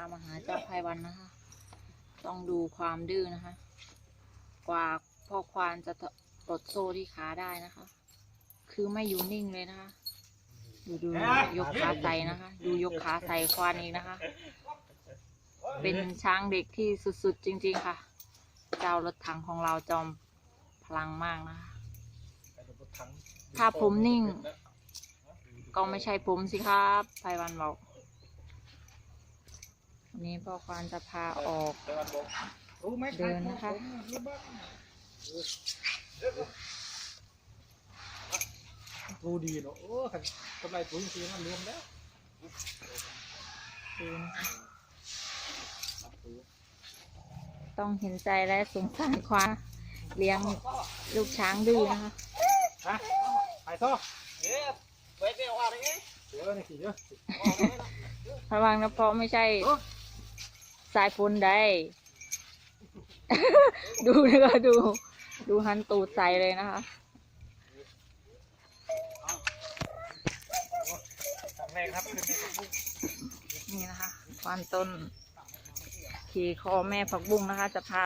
ามาหาเจ้าไพวันนะคะ ต้องดูความดื้อนะคะ กว่าพ่อควานจะปลดโซ่ที่ขาได้นะคะ คือไม่อยู่นิ่งเลยนะคะ ดูดูยกขาใส่นะคะ ดูยกขาใส่ควานอีกนะคะ เป็นช้างเด็กที่สุดๆจริง ๆค่ะ เจ้ารถถังของเราจอมพลังมากนะคะ ถ้าผมนิ่ง ก็ไม่ใช่ผมสิครับไพวันบอก นนี้พ่อควานจะพาออกรู้ไหมเดินนะคะรู้ดีเนาะโอ้กำไรถุงสีมันรวมแล้วดูนะคะต้องเห็นใจและสงสารควานเลี้ยงลูกช้างดื้อนะคะฮะไปต่อเอ๊ะไปเดี๋ยวว่าอะไรเงี้ยเดี๋ยวนี่ขี่เยอะระวังนะเพราะไม่ใช่ สายฝนได้ ดูนะคะดู ดูหันตูดใสเลยนะคะแรกครับนี่นะคะควานต้น ขี่คอแม่ผักบุ้งนะคะ จะพา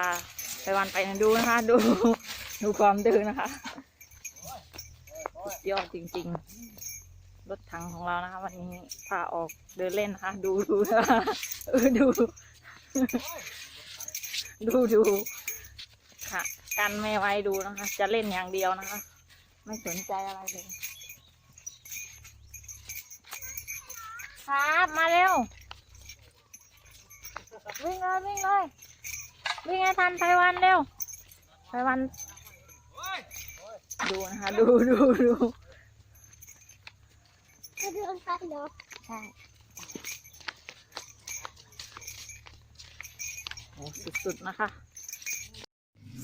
ไปวันไปดูนะคะ ดู ดูความดื้อนะคะสุดยอดจริง ๆ รถถังของเรานะคะ วันนี้พาออกเดินเล่นนะคะ ดูดูนะคะดู ดูดูค่ะ กันไม่ไว้ดูนะคะ จะเล่นอย่างเดียวนะคะ ไม่สนใจอะไรเลย ครับ มาเร็ว วิ่งเลยวิ่งเลยวิ่งให้ทันไพวันเร็วไพวัน ดูนะคะ ดูดูดูจะเดินไปเหรอใช่ โอ้สุดๆนะคะ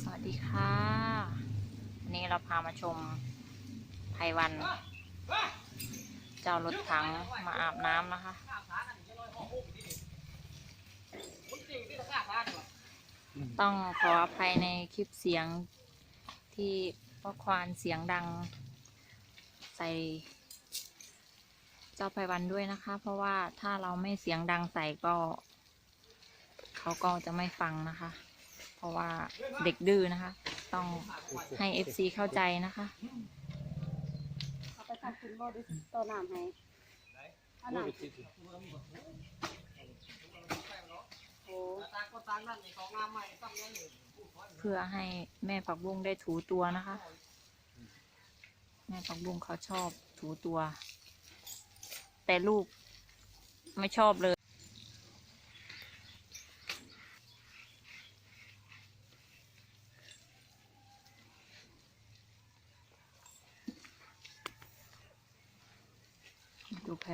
สวัสดีค่ะวันนี้เราพามาชมไพวัน เจ้ารถถังมาอาบน้ำนะคะต้องขออภัยในคลิปเสียงที่พ่อควานเสียงดัง ใส่เจ้าไพวันด้วยนะคะ เพราะว่าถ้าเราไม่เสียงดังใส่ก็ เขาก็จะไม่ฟังนะคะ เพราะว่าเด็กดื้อนะคะ ต้องให้ FC เข้าใจนะคะเอาไปทำคุณโมดิตัวน้ำให้เอาโอ้น้ยคิดำโอ้เพื่อให้แม่ผักบุ้งได้ถูตัวนะคะ แม่ผักบุ้งเขาชอบถูตัว แต่ลูกไม่ชอบเลย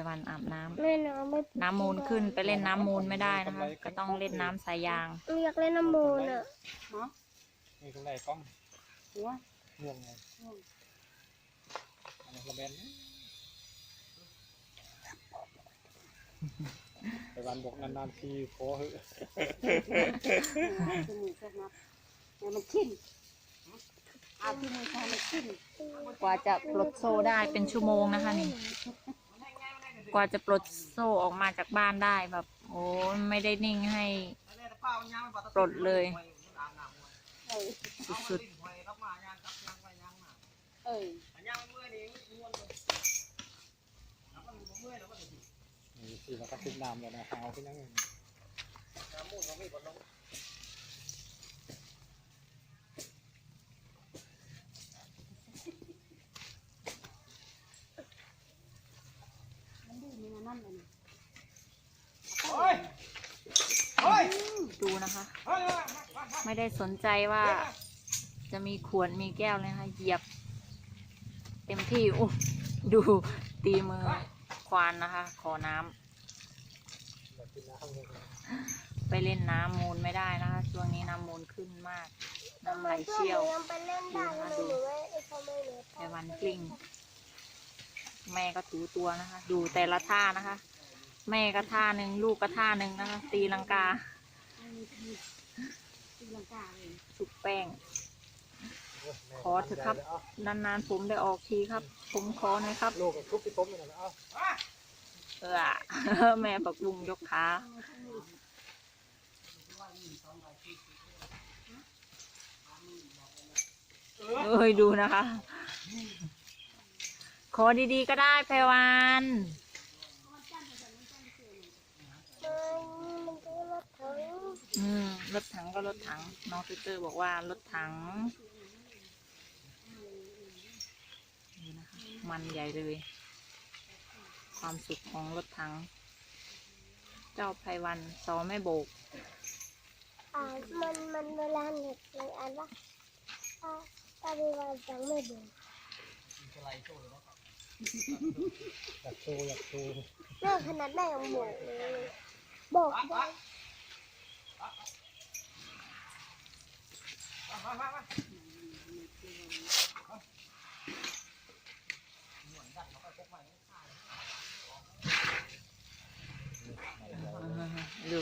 วันอาบน้ำเล่นน้ำไม่น้ำมูลขึ้นไปเล่นน้ำมูลไม่ได้นะคะ ก็ต้องเล่นน้ำสายยางไม่อยากเล่นน้ำมูลอะฮะมีตรงไหนกล้องหัวง่วงไงอันนี้ระเบนไปวันบอกนานๆทีขอเหอะที่มือสักนัดเนี่ยมันขึ้นเอาที่มือใช้มันขึ้นกว่าจะปลดโซ่ได้เป็นชั่วโมงนะคะนี่ กว่าจะปลดโซ่ออกมาจากบ้านได้แบบ โอ้ไม่ได้นิ่งให้ปลดเลยเออสุดเออนี่สิแล้วก็ขึ้นน้ำแล้วนะหาขึ้นยังไง มันดื้อมีนั่นเลย ๆดูนะคะ ไม่ได้สนใจว่า จะมีขวดมีแก้วเลยนะคะเหยียบ เต็มที่อู้ดูตีมือควานนะคะ ขอน้ำไปเล่นน้ำมูลไม่ได้นะคะ ช่วงนี้น้ำมูลขึ้นมาก น้ำไหลเชี่ยวยังไปเล่นได้ทำไมหนูไม่ทำไมหนูไต้หวันกลิ้งแม่ก็ถูตัวนะคะ ดูแต่ละท่านะคะ แม่ก็ท่าหนึ่งลูกก็ท่าหนึ่งนะคะ ตีลังกา สุกแป้ง ขอเถอะครับ นานๆผมได้ออกทีครับ ผมขอหน่ครับลูกกับทุกที่ผมนะเออแม่ปักบุงยกขาเอ้ยดูนะคะ ขอดีๆก็ได้แพรวัน อืมรถถังก็รถถัง น้องฟิเตอร์บอกว่ารถถังนี่นะคะมันใหญ่เลย ความสุขของรถถัง เจ้าไพวันซอไม่โบกอ่ามันมันเวลาเน็ตเลยอ่านว่าอ่าตาดีวันจังไม่ดูอยากโชว์อยากโชว์เรื่องขนาดได้ยังบกเลยบกได้ ดู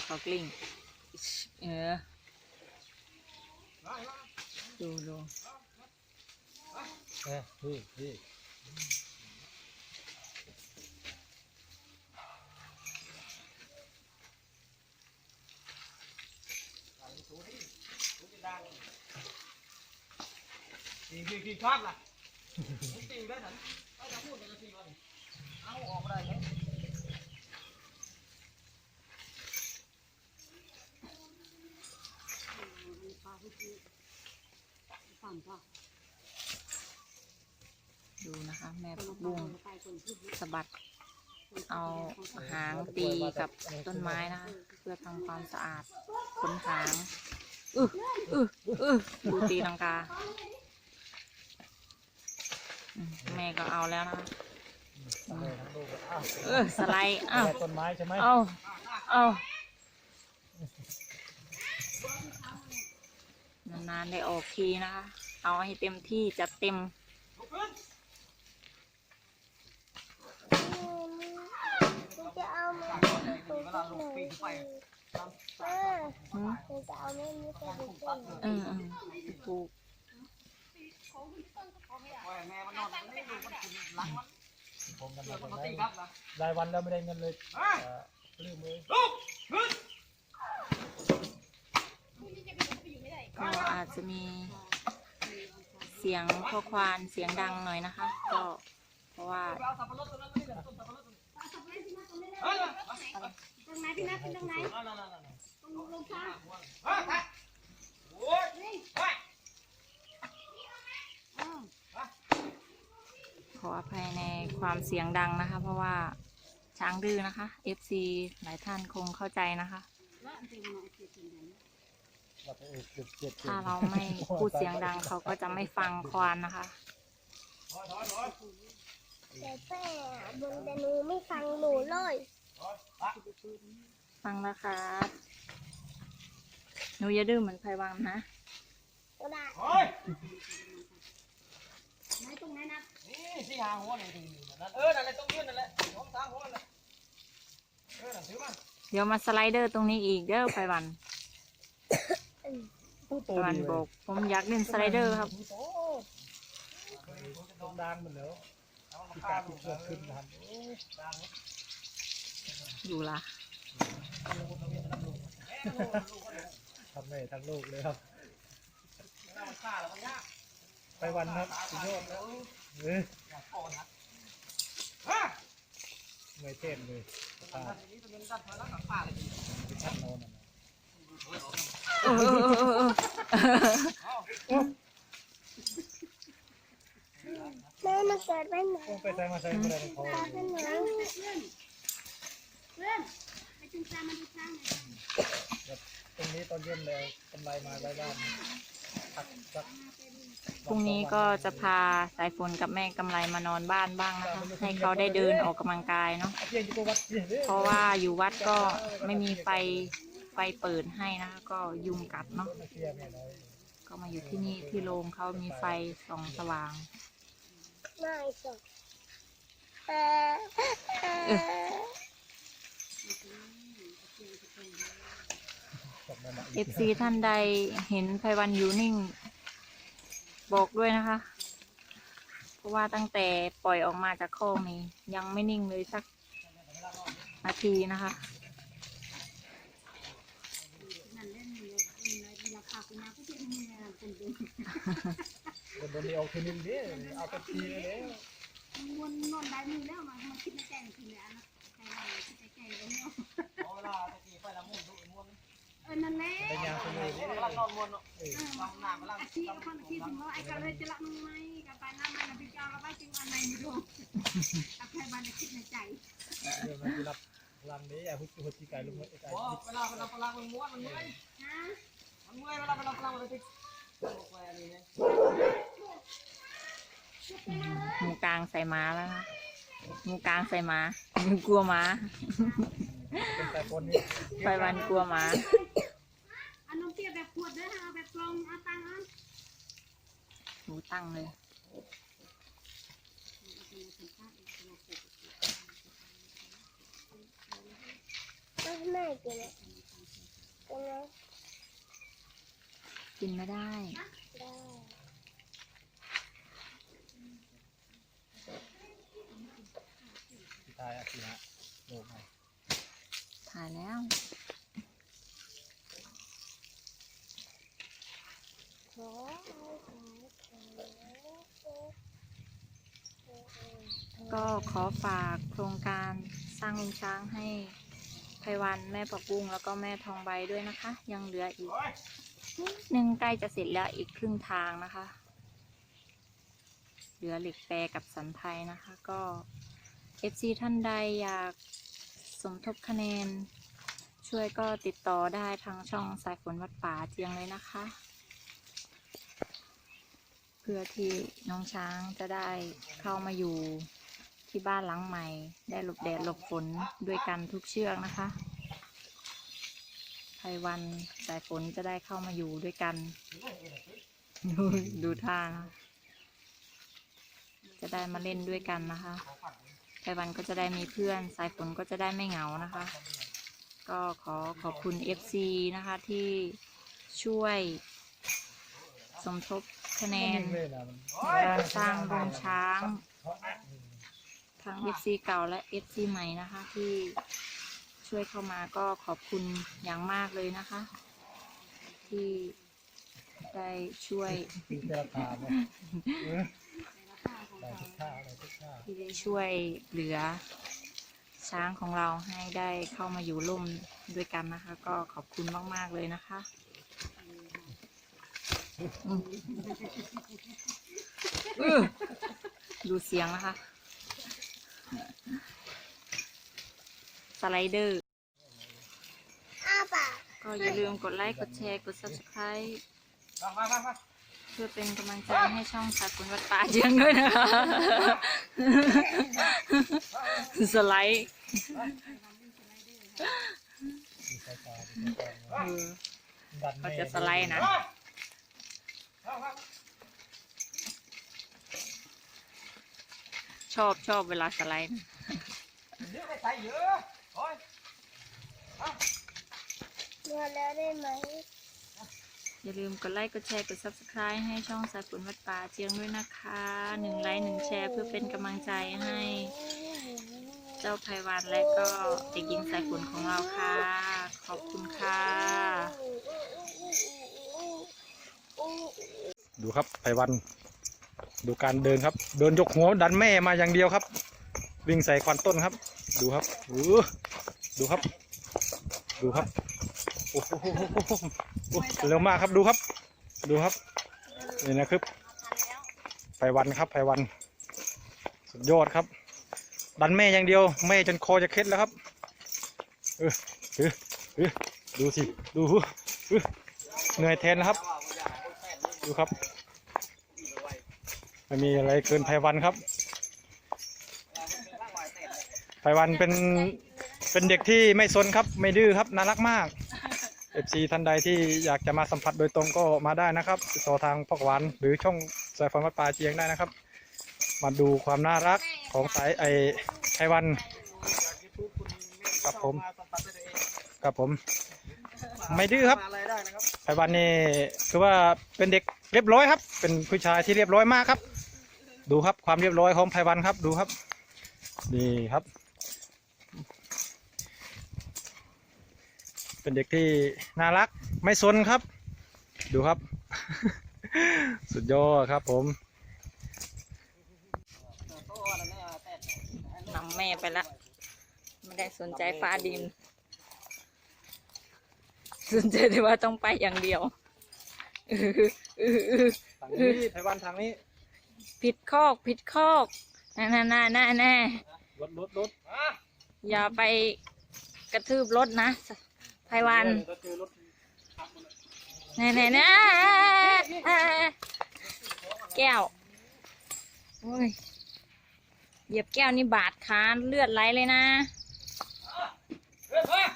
เขากลิ้ง เออ ดูดูเอ้ยพี่พี่ ขี่ขี่ขี่ชอบล่ะตีได้ถันไม่จะพูดจะขี่ก่อนเอาออกมาได้ไหมดูนะคะ แม่ผักบุ้งสะบัด เอาหางตีกับต้นไม้นะคะ เพื่อทำความสะอาดขนหางอึอึอึดูตีลังกา แม่ก็เอาแล้วนะคะทั้งแม่ทั้งลูกอ้าวเออสไลด์อ้าวแม่ต้นไม้ใช่ไหมเอาเอานานๆได้ออกทีนะคะ เอาให้เต็มที่จัดเต็มลุกขึ้นมันจะเอามาเวลาลงปีนไปเอออืมมันจะเอาไม่มีใครดูเต้นเออเออถูก ปล่อยแม่มันนอนมันไม่ดูมันกินหลังมันผมกันเดี๋มายวมันได้ตีครับนะรายวันแล้วไม่ได้เงินเลยเฮ้ยเอ่อลืมเลยลุกขึ้นก็อาจจะมีเสียงข้อควานเสียงดังหน่อยนะคะ ก็เพราะว่าไปเอาสับปะรดตรงนั้นไม่ได้ต้นสับปะรดตรงนั้นเฮ้ยตรงไหนพี่นัทเป็นตรงไหนนั่นนั่นนั่นตรงลงช้างเฮ้ยไปโอ้ยเฮ้ย ขออภัยในความเสียงดังนะคะ เพราะว่าช้างดื้อนะคะ FC หลายท่านคงเข้าใจนะคะเราไปเออเจ็ดเจ็ดถ้าเราไม่พูดเสียงดังเขาก็จะไม่ฟังควานนะคะถอยถอยถอยแต่แม่บนแต่หนูไม่ฟังหนูเลยฟังแล้วครับหนูอย่าดื้อเหมือนไพวังนะก็ได้ ถอย ไหนตรงไหนนะ นี่สี่หางหัวนี่ถึงนั่นเออนั่นแหละต้องยืนนั่นแหละสองสามหัวนั่นแหละเออนั่นถือมาเดี๋ยวมาสไลเดอร์ตรงนี้อีกเด้อไพวันผู้โตไพวันดีบเลอยกผมอยากเล่นสไลเดอร์ครับผู้โตต้นดังหมดแล้วเอามาที่ฆ่าการดูที่เกิดขึ้นทันโอ้ยอยู่ละทั้งแม่ทั้งลูกเลยครับมันฆ่าแล้วมันยาก ไปวันครับสุดยอดแล้วเอออยากก่อนนะฮะไม่เต้นเลยตอนนี้ตอนนี้ดันถอยแล้วกับฆ่าเลยดีไปชัดโน่นน่ะนะเออเออเออเออเอาแม่มันเกิดไปไหนโอ้ไปใส่มาใส่ไม่ได้ในคอตาเป็นหนังตรงนี้ตอนเย็นแล้วกำไรมาไว้บ้าน พักสักพรุ่งนี้ก็จะพาสายฝนกับแม่กำไรมานอนบ้านบ้างนะคะให้เขาได้เดินออกกำลังกายเนาะเพียงที่ตัววัดเพียงเด้อเพราะว่าอยู่วัดก็ไม่มีไฟไฟเปิดให้นะคะก็ยุงกัดเนาะมาเคลียร์แม่น้อยก็มาอยู่ที่นี่ที่โรงเขามีไฟส่องสว่างไม่สดเออ เออตกมาหนักเอฟซีท่านใดเห็นไพวันอยู่นิ่ง บอกด้วยนะคะ เพราะว่าตั้งแต่ปล่อยออกมาจากคอกนี้ ยังไม่นิ่งเลยสักนาทีนะคะนั่นเล่นมีราคาคุณนาก็จะมีเงินเป็นเดือนโดนเดียวคือนิ่มดิเอาไปทีเลยมันนอนได้มือแล้วมันมันคิดในใจจริงๆนะใครว่าคิดในใจแล้วเนาะเอาเวลาตะกี้ไปละมุ่นดูมุ่ นั่นแหละเป็นยางคือเอนมุ่นเนาะลองน้ำกำลังอาชีพคนคิดถึงว่าไอ้กระเลยจะละมึงไหมกับไปน้ำมันเป็นเจ้าละไปจริงอันไหนไม่รู้กับใครบ้านคิดในใจรับรันนี้อย่าพูดพูดที่ไกลลุงไอ้ไกลโอ้เวลาเวลาพลังมันม้วนมันเมื่อยมันเมื่อยเวลาเวลาพลังมันติดงูกลางใส่ม้าแล้วนะหมูกลางใส่ม้ามูกลัวม้า เป็นแต่คนนี้ไฟวันกลัวม้าอันนมเปียแบบขวดเด้อเอาแบบกลองเอาตังค์อันหมูตั้งเลย ไม่ไม่กินเลยกินไหมกินไม่ได้ ได้ที่ตายอะทีนะโลกไง ถ่ายแล้วก็ขอฝากโครงการสร้างลุงช้างให้ไพวันแม่ปักบุ้งแล้วก็แม่ทองใบด้วยนะคะ ยังเหลืออีกนิดนึงใกล้จะเสร็จแล้วอีกครึ่งทางนะคะ เหลือเหล็กแปรกับสันไทยนะคะ ก็ FC ท่านใดอยาก สมทบคะแนน ช่วยก็ติดต่อได้ทางช่องสายฝนวัดป่าเจียงเลยนะคะเพื่อที่น้องช้างจะได้เข้ามาอยู่ที่บ้านหลังใหม่ ได้หลบแดดหลบฝนด้วยกันทุกเชือกนะคะไพวันสายฝนจะได้เข้ามาอยู่ด้วยกัน ดูดูท่านะจะได้มาเล่นด้วยกันนะคะ ไพวันก็จะได้มีเพื่อน สายฝนก็จะได้ไม่เหงานะคะ ก็ขอขอบคุณ FC นะคะที่ช่วยสมทบคะแนนเลยนะมันการสร้างโรงช้าง ทั้ง FC เก่าและ FC ใหม่นะคะที่ช่วยเข้ามาก็ขอบคุณอย่างมากเลยนะคะ ที่ได้ช่วย ได้ทุกท่าได้ทุกท่าที่ได้ช่วยเหลือช้างของเราให้ได้เข้ามาอยู่ร่วมด้วยกันนะคะ ก็ขอบคุณมาก ๆ เลยนะคะอืมอื้อดูเสียงนะคะ สไลเดอร์อ้าปากก็อย่าลืมกดไลค์ กดแชร์ กด subscribe มามามามา เพื่อเป็นกำลังใจให้ช่องสายฝนวัดป่าเจียงด้วยนะคะ สไลด์มีสายตามีสายตาเออดันเขาจะสไลด์นะชอบชอบเวลาสไลด์นะเยอะไปใส่เยอะโอ้ยนวดแล้วได้ไหม อย่าลืมกดไลค์ กดแชร์ กด subscribe ให้ช่องสายฝนวัดป่าเจียงด้วยนะคะหนึ่งไลค์หนึ่งแชร์เพื่อเป็นกำลังใจให้ เจ้าไพวันและก็เด็กหญิงสายฝนของเราค่ะ ขอบคุณค่ะ ดูครับไพวัน ดูการเดินครับ เดินยกหัวดันแม่มาอย่างเดียวครับ วิ่งใส่ควันต้นครับ ดูครับอดูครับ ดูครับโอ้โห เร็วมากครับดูครับ ดูครับนี่นะครับไพวันครับไพวัน สุดยอดครับ ดันแม่อย่างเดียวแม่จนคอจะเคล็ดแล้วครับเออเออเออดูสิดูเออเหนื่อยแทนนะครับ ดูครับไม่มีอะไรเกินไพวันครับไพวันเป็นเป็นเด็กที่ไม่ซนครับ ไม่ดื้อครับน่ารักมาก FC ท่านใดที่อยากจะมาสัมผัสโดยตรงก็มาได้นะครับติดต่อทางพอกหวานหรือช่องสายฟันวัดปลาเจียงได้นะครับ มาดูความน่ารักของสายไอไพวันครับผมครับผม ไม่ดื้อครับไรได้นะครับไพวันนี่คือว่าเป็นเด็กเรียบร้อยครับ เป็นผู้ชายที่เรียบร้อยมากครับ ดูครับความเรียบร้อยของไพวันครับดูครับ นี่ครับ เป็นเด็กที่น่ารักไม่ซนครับ ดูครับ สุดยอดครับผมนำแม่ไปละไม่ได้สนใจฟ้าดิน สนใจแต่ว่าต้องไปอย่างเดียวอื้ออื้ออื้อทางนี้ไต้หวันทางนี้ผิดคอกผิดคอกน่าน่าน่าน่าแน่รถรถรถอย่าไปกระทืบรถนะ ไพวันเราเจอรถแน่แน่แน่แก้ว โอ้ย เหยียบแก้วนี่บาดคานเลือดไหลเลยนะเฮ้ย